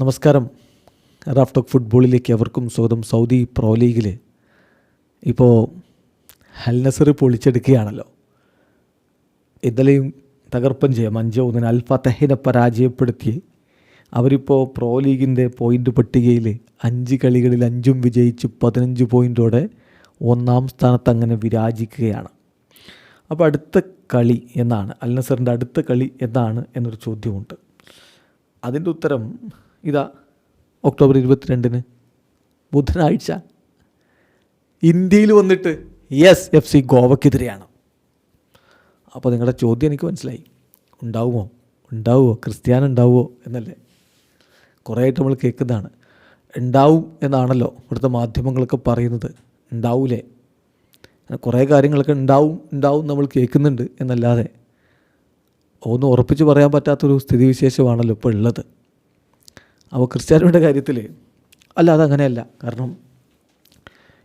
നമസ്കാരം. Raf talk ഫുട്ബോളിലേക്ക് അവർക്കും സ്വാഗതം. സൗദി പ്രോ ലീഗിൽ ഇപ്പോൾ ഹൽനസർ പൊളിച്ചെടുക്കുകയാണല്ലോ ഇന്നലെയും തകർപ്പൻ ജയം അഞ്ച് ഒന്നിന് അൽ ഫത്തഹിനെ പരാജയപ്പെടുത്തി. അവരിപ്പോൾ പ്രോ ലീഗിന്റെ പോയിന്റ് പട്ടികയിൽ അഞ്ച് കളികളിൽ അഞ്ചും വിജയിച്ച് പതിനഞ്ച് പോയിന്റോടെ ഒന്നാം സ്ഥാനത്ത് അങ്ങനെ വിരാജിക്കുകയാണ്. അപ്പോൾ അടുത്ത കളി എന്നാണ് അൽ നസറിന്റെ അടുത്ത കളി എന്നാണ് എന്നൊരു ചോദ്യമുണ്ട്. അതിന്റെ ഉത്തരം ഇതാ ഒക്ടോബർ ഇരുപത്തിരണ്ടിന് ബുധനാഴ്ച. ഇന്ത്യയിൽ വന്നിട്ട് യെസ് എഫ് സി ഗോവയ്ക്കെതിരെയാണ് അപ്പോൾ നിങ്ങളുടെ ചോദ്യം എനിക്ക് മനസ്സിലായി. ഉണ്ടാവുമോ? ഉണ്ടാവുമോ? ക്രിസ്ത്യാൻ ഉണ്ടാവുമോ എന്നല്ലേ? കുറേ ആയിട്ട് നമ്മൾ കേൾക്കുന്നതാണ്. ഉണ്ടാവും എന്നാണല്ലോ ഇവിടുത്തെ മാധ്യമങ്ങളൊക്കെ പറയുന്നത്. ഉണ്ടാവൂലേ? കുറേ കാര്യങ്ങളൊക്കെ ഉണ്ടാവും ഉണ്ടാവും നമ്മൾ കേൾക്കുന്നുണ്ട് എന്നല്ലാതെ. ഒന്നും ഉറപ്പിച്ച് പറയാൻ പറ്റാത്തൊരു സ്ഥിതിവിശേഷമാണല്ലോ ഇപ്പോൾ ഉള്ളത്. അപ്പോൾ ക്രിസ്ത്യാനോയുടെ കാര്യത്തിൽ അല്ല അതങ്ങനെയല്ല. കാരണം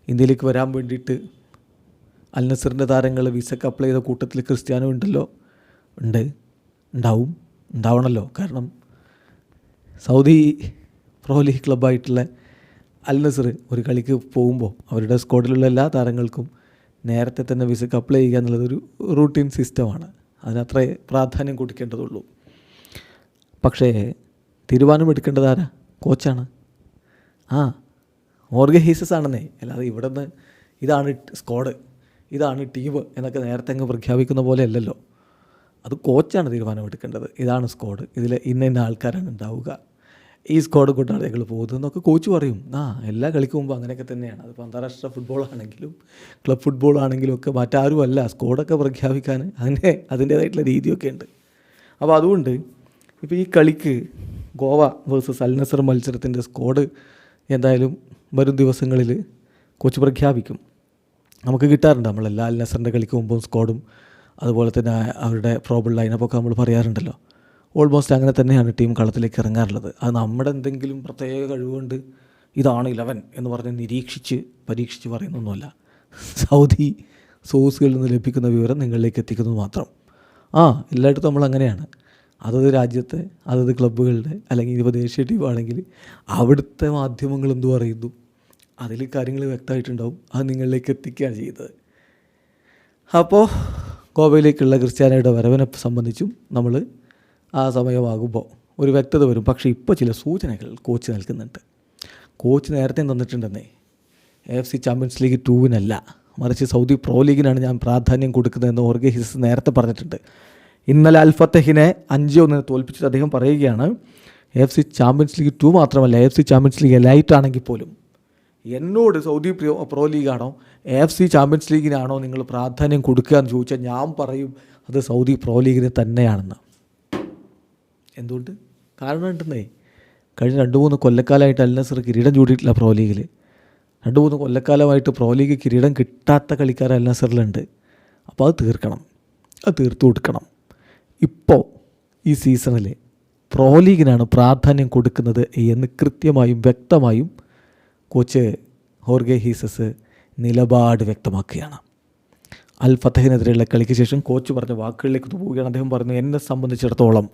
ഇന്ത്യയിലേക്ക് വരാൻ വേണ്ടിയിട്ട് അൽ നസറിന്റെ താരങ്ങൾ വിസക്ക് അപ്ലൈ ചെയ്ത കൂട്ടത്തിൽ ക്രിസ്ത്യാനോ ഉണ്ടല്ലോ? ഉണ്ട്. ഉണ്ടാവും. ഉണ്ടാവണമല്ലോ. കാരണം സൗദി പ്രോ ലീഗ് ക്ലബ്ബായിട്ടുള്ള അൽ നസർ ഒരു കളിക്ക് പോകുമ്പോൾ അവരുടെ സ്ക്വാഡിലുള്ള എല്ലാ താരങ്ങൾക്കും നേരത്തെ തന്നെ വിസക്ക് അപ്ലൈ ചെയ്യുക എന്നുള്ളത് ഒരു റൂട്ടീൻ സിസ്റ്റമാണ് അതിനത്രേ പ്രാധാന്യം കൊടുക്കേണ്ടതുള്ളൂ. പക്ഷേ തീരുമാനമെടുക്കേണ്ടത് ആരാ? കോച്ചാണ്. ആ ഓർഗ ഹീസസ് ആണെന്നേ. അല്ലാതെ ഇവിടെ നിന്ന് ഇതാണ് സ്ക്വാഡ് ഇതാണ് ടീം എന്നൊക്കെ നേരത്തെ അങ്ങ് പ്രഖ്യാപിക്കുന്ന പോലെ അല്ലല്ലോ. അത് കോച്ചാണ് തീരുമാനമെടുക്കേണ്ടത് ഇതാണ് സ്ക്വാഡ്. ഇതിൽ ഇന്ന ഇന്ന ആൾക്കാരാണ് ഉണ്ടാവുക. ഈ സ്ക്വാഡ് കൊണ്ടാണ് ഞങ്ങൾ പോകുന്നത് എന്നൊക്കെ കോച്ച് പറയും. ആ എല്ലാ കളിക്ക് മുമ്പ് അങ്ങനെയൊക്കെ തന്നെയാണ്. അതിപ്പോൾ അന്താരാഷ്ട്ര ഫുട്ബോൾ ആണെങ്കിലും ക്ലബ് ഫുട്ബോൾ ആണെങ്കിലും ഒക്കെ മറ്റാരും അല്ല സ്ക്വാഡൊക്കെ പ്രഖ്യാപിക്കാൻ അതിന്റെ അതിന്റേതായിട്ടുള്ള രീതിയൊക്കെ ഉണ്ട്. അപ്പോൾ അതുകൊണ്ട് ഇപ്പോൾ ഈ കളിക്ക് ഗോവ വേഴ്സസ് അൽനസർ മത്സരത്തിന്റെ സ്ക്വാഡ് എന്തായാലും വരും ദിവസങ്ങളിൽ കോച്ച് പ്രഖ്യാപിക്കും. നമുക്ക് കിട്ടാറുണ്ട് നമ്മളെല്ലാ അൽനസറിന്റെ കളിക്ക് മുമ്പും സ്ക്വാഡും അതുപോലെ തന്നെ അവരുടെ പ്രോബിൾ ലൈനപ്പൊക്കെ നമ്മൾ പറയാറുണ്ടല്ലോ. ഓൾമോസ്റ്റ് അങ്ങനെ തന്നെയാണ് ടീം കളത്തിലേക്ക് ഇറങ്ങാറുള്ളത്. അത് നമ്മുടെ എന്തെങ്കിലും പ്രത്യേക കഴിവുകൊണ്ട് ഇതാണ് ഇലവൻ എന്ന് പറഞ്ഞ് നിരീക്ഷിച്ച് പരീക്ഷിച്ച് പറയുന്നൊന്നുമല്ല. സൗദി സോഴ്സുകളിൽ നിന്ന് ലഭിക്കുന്ന വിവരം നിങ്ങളിലേക്ക് എത്തിക്കുന്നത് മാത്രം. ആ എല്ലായിടത്തും നമ്മൾ അങ്ങനെയാണ്. അതത് രാജ്യത്തെ അതത് ക്ലബ്ബുകളുടെ അല്ലെങ്കിൽ ഇപ്പോൾ ദേശീയ ടീം ആണെങ്കിൽ അവിടുത്തെ മാധ്യമങ്ങൾ എന്തു പറയുന്നു? അതിൽ കാര്യങ്ങൾ വ്യക്തമായിട്ടുണ്ടാവും. അത് നിങ്ങളിലേക്ക് എത്തിക്കുകയാണ് ചെയ്തത് അപ്പോൾ ഗോവയിലേക്കുള്ള ക്രിസ്ത്യാനിയുടെ വരവിനെ സംബന്ധിച്ചും നമ്മൾ ആ സമയമാകുമ്പോൾ ഒരു വ്യക്തത വരും. പക്ഷേ ഇപ്പോൾ ചില സൂചനകൾ കോച്ച് നൽകുന്നുണ്ട്. കോച്ച് നേരത്തെ തന്നിട്ടുണ്ടെന്നേ. എഫ് സി ചാമ്പ്യൻസ് ലീഗ് ടൂവിനല്ല മറിച്ച് സൗദി പ്രോ ലീഗിനാണ് ഞാൻ പ്രാധാന്യം കൊടുക്കുന്നതെന്ന് ഓർഗെ ഹിസ് നേരത്തെ പറഞ്ഞിട്ടുണ്ട്. ഇന്നലെ അൽഫത്തഹിനെ അഞ്ച് ഒന്നിന് തോൽപ്പിച്ചിട്ട് അദ്ദേഹം പറയുകയാണ് F C Champions League Two മാത്രമല്ല F C Champions League Elite ആണെങ്കിൽ പോലും എന്നോട് സൗദി പ്രോ പ്രോ ലീഗാണോ എഫ് സി ചാമ്പ്യൻസ് ലീഗിനാണോ നിങ്ങൾ പ്രാധാന്യം കൊടുക്കുക എന്ന് ചോദിച്ചാൽ ഞാൻ പറയും അത് സൗദി പ്രോ ലീഗിന് തന്നെയാണെന്ന്. എന്തുകൊണ്ട്? കാരണം ഉണ്ടെന്നേ കഴിഞ്ഞ രണ്ട് മൂന്ന് കൊല്ലക്കാലമായിട്ട് അൽ നസർ കിരീടം ചൂടിയിട്ടില്ല പ്രോ ലീഗിൽ രണ്ട് മൂന്ന് കൊല്ലക്കാലമായിട്ട് പ്രോ ലീഗ് കിരീടം കിട്ടാത്ത കളിക്കാർ അൽ അപ്പോൾ അത് തീർക്കണം അത് തീർത്തു കൊടുക്കണം. ഇപ്പോൾ ഈ സീസണിൽ പ്രോ ലീഗിനാണ് പ്രാധാന്യം കൊടുക്കുന്നത് എന്ന് കൃത്യമായും വ്യക്തമായും കോച്ച് ഹോർഗെ ഹീസസ് നിലപാട് വ്യക്തമാക്കുകയാണ്. അൽ ഫത്തഹിനെതിരെയുള്ള കളിക്ക് ശേഷം കോച്ച് പറഞ്ഞ വാക്കുകളിലേക്ക് പോവുകയാണ്. അദ്ദേഹം പറഞ്ഞു എന്നെ സംബന്ധിച്ചിടത്തോളം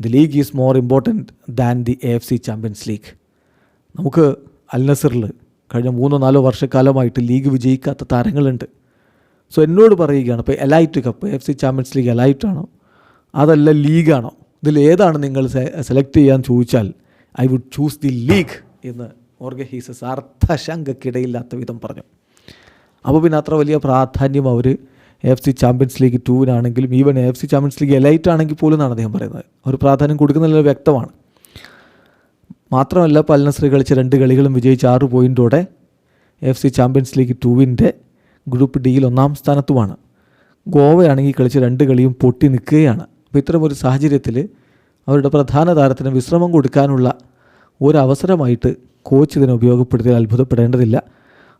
the league is more important than the A F C Champions League. നമുക്ക് അൽ നസറിൽ കഴിഞ്ഞ മൂന്നോ നാലോ വർഷക്കാലമായിട്ട് ലീഗ് വിജയിക്കാത്ത താരങ്ങളുണ്ട്. സോ എന്നോട് പറയുകയാണ് ഇപ്പോൾ elite cup F C Champions League Elite ആണോ അതല്ല ലീഗാണോ? ഇതിൽ ഏതാണ് നിങ്ങൾ സെലക്ട് ചെയ്യാൻ ചോദിച്ചാൽ I would choose the league എന്ന് ഓർഗ ഹീസസ് അർത്ഥശങ്കക്കിടയില്ലാത്ത വിധം പറഞ്ഞു. അപ്പോൾ പിന്നെ അത്ര വലിയ പ്രാധാന്യം അവർ F C champions league ടൂവിനാണെങ്കിലും even F C Champions League Elite ആണെങ്കിൽ പോലും എന്നാണ് അദ്ദേഹം പറയുന്നത്. ഒരു പ്രാധാന്യം കൊടുക്കുന്നില്ല വ്യക്തമാണ്. മാത്രമല്ല പൽനസ്രി കളിച്ച രണ്ട് കളികളും വിജയിച്ച് ആറ് പോയിന്റോടെ എഫ് സി ചാമ്പ്യൻസ് ലീഗ് ടൂവിന്റെ ഗ്രൂപ്പ് ഡിയിൽ ഒന്നാം സ്ഥാനത്തുമാണ്. ഗോവയാണെങ്കിൽ കളിച്ച രണ്ട് കളിയും പൊട്ടി നിൽക്കുകയാണ്. അപ്പോൾ ഒരു സാഹചര്യത്തിൽ അവരുടെ പ്രധാന താരത്തിന് വിശ്രമം കൊടുക്കാനുള്ള ഒരവസരമായിട്ട് കോച്ച് ഇതിനെ ഉപയോഗപ്പെടുത്തിയാൽ അത്ഭുതപ്പെടേണ്ടതില്ല.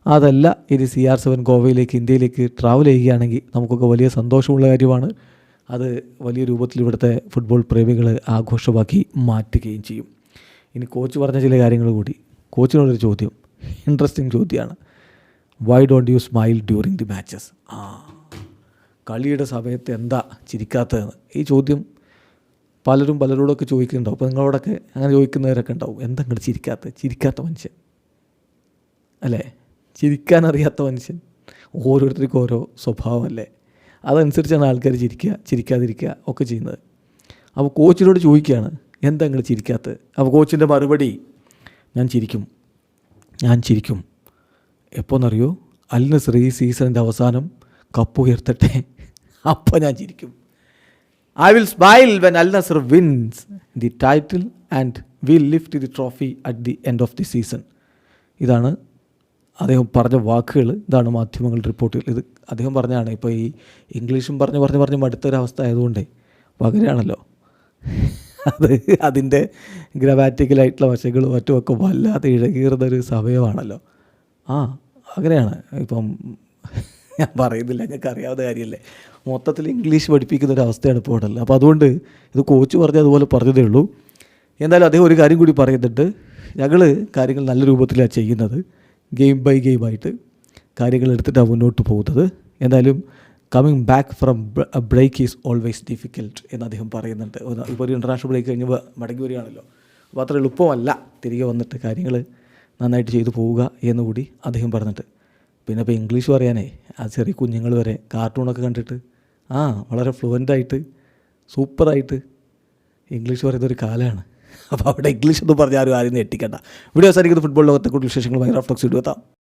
അതല്ല ഇനി സി ആർ സെവൻ ഗോവയിലേക്ക് ഇന്ത്യയിലേക്ക് ട്രാവൽ ചെയ്യുകയാണെങ്കിൽ നമുക്കൊക്കെ വലിയ സന്തോഷമുള്ള കാര്യമാണ്. അത് വലിയ രൂപത്തിൽ ഇവിടുത്തെ ഫുട്ബോൾ പ്രേമികൾ ആഘോഷമാക്കി മാറ്റുകയും ചെയ്യും. ഇനി കോച്ച് പറഞ്ഞ ചില കാര്യങ്ങൾ കൂടി. കോച്ചിനോടൊരു ചോദ്യം. ഇൻട്രസ്റ്റിംഗ് ചോദ്യമാണ്. Why don't you smile during the matches ആ. കളിയുടെ സമയത്ത് എന്താ ചിരിക്കാത്തതെന്ന്? ഈ ചോദ്യം പലരും പലരോടൊക്കെ ചോദിക്കുന്നുണ്ടാവും. അപ്പോൾ നിങ്ങളോടൊക്കെ അങ്ങനെ ചോദിക്കുന്നവരൊക്കെ ഉണ്ടാവും. എന്താ ഇങ്ങോട്ട് ചിരിക്കാത്ത ചിരിക്കാത്ത മനുഷ്യൻ. അല്ലേ? ചിരിക്കാൻ അറിയാത്ത മനുഷ്യൻ. ഓരോരുത്തർക്കും ഓരോ സ്വഭാവമല്ലേ? അതനുസരിച്ചാണ് ആൾക്കാർ ചിരിക്കുക ചിരിക്കാതിരിക്കുക ഒക്കെ ചെയ്യുന്നത്. അപ്പോൾ കോച്ചിനോട് ചോദിക്കുകയാണ് എന്താ നിങ്ങൾ ചിരിക്കാത്തത്? അപ്പോൾ കോച്ചിന്റെ മറുപടി ഞാൻ ചിരിക്കും. ഞാൻ ചിരിക്കും. എപ്പോന്നറിയോ? അൽ നസർ ഈ സീസണിന്റെ അവസാനം കപ്പ് ഉയർത്തട്ടെ. അപ്പോൾ ഞാൻ ചിരിക്കും. I will smile when Al Nassr wins the title and will lift the trophy at the end of the season ഇതാണ് അദ്ദേഹം പറഞ്ഞ വാക്കുകൾ. ഇതാണ് മാധ്യമങ്ങൾ റിപ്പോർട്ട് ഇത് അദ്ദേഹം പറഞ്ഞാണ് ഇപ്പോൾ ഈ ഇംഗ്ലീഷും പറഞ്ഞ് പറഞ്ഞ് പറഞ്ഞ് മടുത്തൊരവസ്ഥ ആയതുകൊണ്ടേ പകരാണല്ലോ അത് അതിന്റെ ഗ്രവാറ്റിക്കലായിട്ടുള്ള വശങ്ങളും മറ്റുമൊക്കെ വല്ലാതെ ഇഴകീർന്നൊരു സമയമാണല്ലോ. ആ അങ്ങനെയാണ്. ഇപ്പം ഞാൻ പറയുന്നില്ല ഞങ്ങൾക്ക് അറിയാവുന്ന കാര്യമല്ലേ. മൊത്തത്തിൽ ഇംഗ്ലീഷ് പഠിപ്പിക്കുന്ന ഒരു അവസ്ഥയാണ് ഇപ്പോൾ ഉണ്ടല്ലോ അപ്പോൾ അതുകൊണ്ട് ഇത് കോച്ച് പറഞ്ഞ അതുപോലെ പറഞ്ഞതേ ഉള്ളൂ. എന്തായാലും അദ്ദേഹം ഒരു കാര്യം കൂടി പറയുന്നുണ്ട്. ഞങ്ങൾ കാര്യങ്ങൾ നല്ല രൂപത്തിലാണ് ചെയ്യുന്നത്. ഗെയിം ബൈ ഗെയിം ആയിട്ട് കാര്യങ്ങൾ എടുത്തിട്ടാണ് മുന്നോട്ട് പോകുന്നത്. എന്തായാലും coming back from break is always difficult എന്ന് അദ്ദേഹം പറയുന്നുണ്ട്. ഇപ്പോൾ ഒരു ഇന്റർനാഷണൽ ബ്രേക്ക് കഴിഞ്ഞ് മടങ്ങി വരികയാണല്ലോ. അപ്പോൾ അത്ര എളുപ്പമല്ല തിരികെ വന്നിട്ട് കാര്യങ്ങൾ നന്നായിട്ട് ചെയ്തു പോവുക എന്നുകൂടി അദ്ദേഹം പറഞ്ഞിട്ട് പിന്നെ ഇപ്പോൾ ഇംഗ്ലീഷ് പറയാനേ ആ ചെറിയ കുഞ്ഞുങ്ങൾ വരെ കാർട്ടൂണൊക്കെ കണ്ടിട്ട് ആ വളരെ ഫ്ലുവന്റായിട്ട് സൂപ്പറായിട്ട് ഇംഗ്ലീഷ് പറയുന്ന ഒരു കാലമാണ്. അപ്പോൾ അവിടെ ഇംഗ്ലീഷ് ഒന്നും പറഞ്ഞാൽ ആരും ആരും ഞെട്ടിക്കണ്ട. വീഡിയോ അവസാനിക്കുന്ന. ഫുട്ബോൾ ലോകത്തെ കൂടുതൽ വിശേഷങ്ങൾ ഭയങ്കര ഫ്ലക്സ് ഇടുവെത്താം